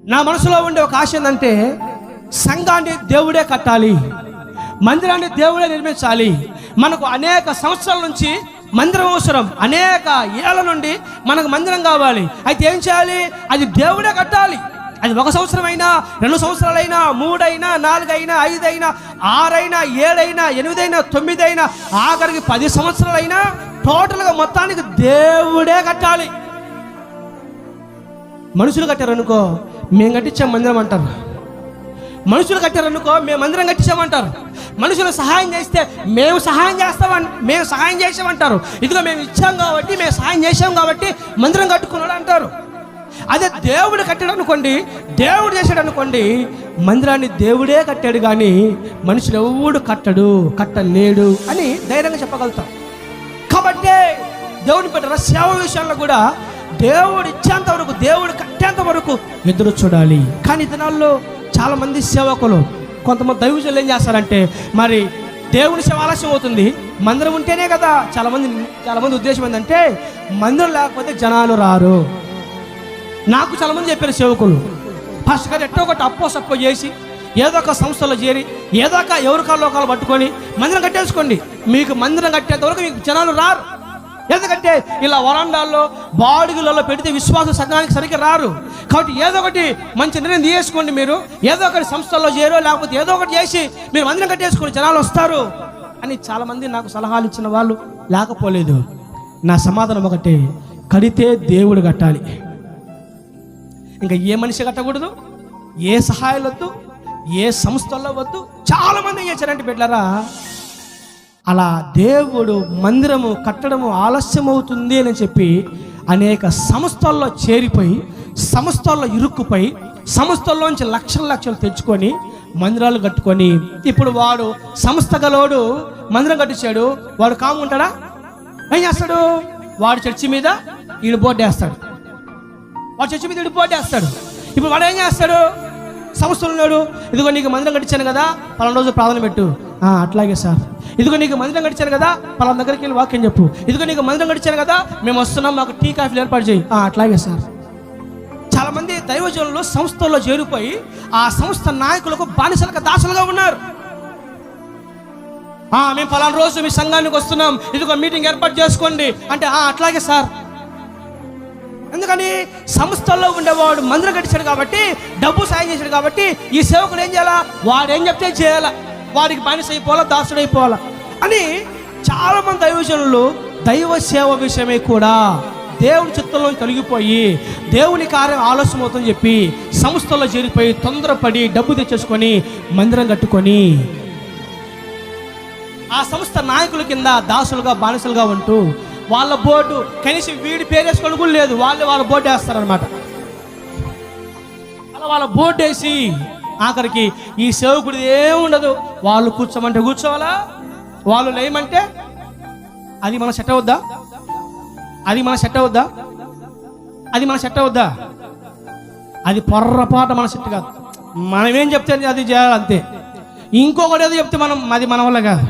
నా మనసులో ఉండే ఒక ఆశ ఏంటంటే సంఘాన్ని దేవుడే కట్టాలి మందిరాన్ని దేవుడే నిర్మించాలి. మనకు అనేక సంవత్సరాల నుంచి మందిరం అవసరం. అనేక ఏళ్ళ నుండి మనకు మందిరం కావాలి. అయితే ఏం చేయాలి? అది దేవుడే కట్టాలి. అది ఒక సంవత్సరం అయినా రెండు సంవత్సరాలైనా మూడైనా నాలుగైనా ఐదైనా ఆరైనా ఏడైనా ఎనిమిదైనా తొమ్మిదైనా ఆఖరికి పది సంవత్సరాలైనా టోటల్గా మొత్తానికి దేవుడే కట్టాలి. మనుషులు కట్టారనుకో మేము కట్టించాం మందిరం అంటారు. మనుషులు కట్టారనుకో మేము మందిరం కట్టించామంటారు. మనుషులు సహాయం చేస్తే మేము సహాయం చేస్తామని మేము సహాయం చేసామంటారు. ఇదిగో మేము ఇచ్చాం కాబట్టి మేము సహాయం చేసాం కాబట్టి మందిరం కట్టుకున్నాడు అంటారు. అదే దేవుడు కట్టాడు అనుకోండి దేవుడు చేశాడు అనుకోండి మందిరాన్ని దేవుడే కట్టాడు కానీ మనుషులు ఎవడు కట్టడు కట్టలేడు అని ధైర్యంగా చెప్పగలుగుతాం. కాబట్టి దేవుని పెట్టిన సేవ విషయంలో కూడా దేవుడు ఇచ్చేంత వరకు దేవుడు కట్టేంత వరకు ఎదురు చూడాలి. కానీ దినాల్లో చాలా మంది సేవకులు కొంతమంది దైవజులు ఏం చేస్తారంటే మరి దేవుని సేవ ఆలస్యం అవుతుంది. మందిరం ఉంటేనే కదా చాలా మంది చాలా మంది ఉద్దేశం ఏంటంటే మందిరం లేకపోతే జనాలు రారు. నాకు చాలా మంది చెప్పారు సేవకులు ఫస్ట్ గారు ఎట్టో ఒకటి అప్పో సప్పో చేసి ఏదో ఒక సంస్థలో చేరి ఏదో ఒక ఎవరి లోకాలు పట్టుకొని మందిరం కట్టేసుకోండి. మీకు మందిరం కట్టేంత వరకు మీకు జనాలు రారు. ఎందుకంటే ఇలా వరండాల్లో బాడుగులలో పెడితే విశ్వాస సంఘానికి సరిగ్గా రారు. కాబట్టి ఏదో ఒకటి మంచి నిర్ణయం తీసుకోండి మీరు. ఏదో ఒకటి సంస్థల్లో చేరో లేకపోతే ఏదో ఒకటి చేసి మీరు మందిరం కట్టేసుకోండి జనాలు వస్తారు అని చాలామంది నాకు సలహాలు ఇచ్చిన వాళ్ళు లేకపోలేదు. నా సమాధానం ఒకటే కడితే దేవుడు కట్టాలి. ఇంకా ఏ మనిషి కట్టకూడదు? ఏ సహాయాలు వద్దు? ఏ సంస్థల్లో వద్దు? చాలామంది ఏం చేశారంటే అలా దేవుడు మందిరము కట్టడము ఆలస్యం అవుతుంది అని చెప్పి అనేక సంస్థల్లో చేరిపోయి సంస్థల్లో ఇరుక్కుపోయి సంస్థల్లోంచి లక్షల లక్షలు తెచ్చుకొని మందిరాలు కట్టుకొని ఇప్పుడు వాడు సంస్థ గలోడు మందిరం కట్టించాడు. వాడు కాము ఉంటాడా? ఏం చేస్తాడు? వాడు చర్చి మీద ఈడు బోర్డు వేస్తాడు. వాడు చర్చి మీద పోటీ వేస్తాడు. ఇప్పుడు వాడు ఏం చేస్తాడు? సంస్థలు ఉన్నాడు. ఇదిగో నీకు మందిరం కట్టించాను కదా పలానా రోజు ప్రార్థన పెట్టు. అట్లాగే సార్. ఇదిగో నీకు మందిరం గడిచాను కదా పలానా దగ్గరికి వెళ్ళి వాక్యం చెప్పు. ఇదిగో నీకు మందిరం గడిచాను కదా మేము వస్తున్నాం మాకు టీ కాఫీలు ఏర్పాటు చేయి. "ఆ, అట్లాగే సార్. చాలా మంది దైవజనులు సంస్థల్లో చేరిపోయి ఆ సంస్థ నాయకులకు బానిసలకు దాసలుగా ఉన్నారు. "ఆ, మేము పలానా రోజు మీ సంఘానికి వస్తున్నాం ఇదిగో మీటింగ్ ఏర్పాటు చేసుకోండి అంటే "ఆ, అట్లాగే సార్. ఎందుకని? సంస్థల్లో ఉండేవాడు మందిరం కట్టించాడు కాబట్టి డబ్బు సాయం చేశాడు కాబట్టి ఈ సేవకుడు ఏం చేయాలా? వాడు ఏం చెప్తే చేయాలా? వారికి బానిస అయిపోవాలా దాసుడు అయిపోవాలా? అని చాలామంది దైవజనులు దైవ సేవ విషయమే కూడా దేవుని చిత్తంలో తొలగిపోయి దేవుని కార్యం ఆలస్యం అవుతుందని చెప్పి సంస్థల్లో చేరిపోయి తొందరపడి డబ్బు తెచ్చేసుకొని మందిరం కట్టుకొని ఆ సంస్థ నాయకుల కింద దాసులుగా బానిసలుగా ఉంటూ వాళ్ళ బోర్డు కనీసం వీడి పేరేసుకోవడం కూడా లేదు. వాళ్ళు వాళ్ళ బోర్డు వేస్తారనమాట అలా వాళ్ళ బోర్డు వేసి ఆఖరికి ఈ సేవకుడు ఏముండదు? వాళ్ళు కూర్చోమంటే కూర్చోవాలా? వాళ్ళు లేయమంటే అది మన సెట్ అవుద్దా? అది మన సెట్ అవుద్దా? అది మన సెట్ అవుద్దా? అది పొర్రపాట మన సెట్ కాదు. మనం ఏం చెప్తే అది చేయాలి అంతే. ఇంకొకటి ఏదో చెప్తే మనం అది మన వల్ల కాదు.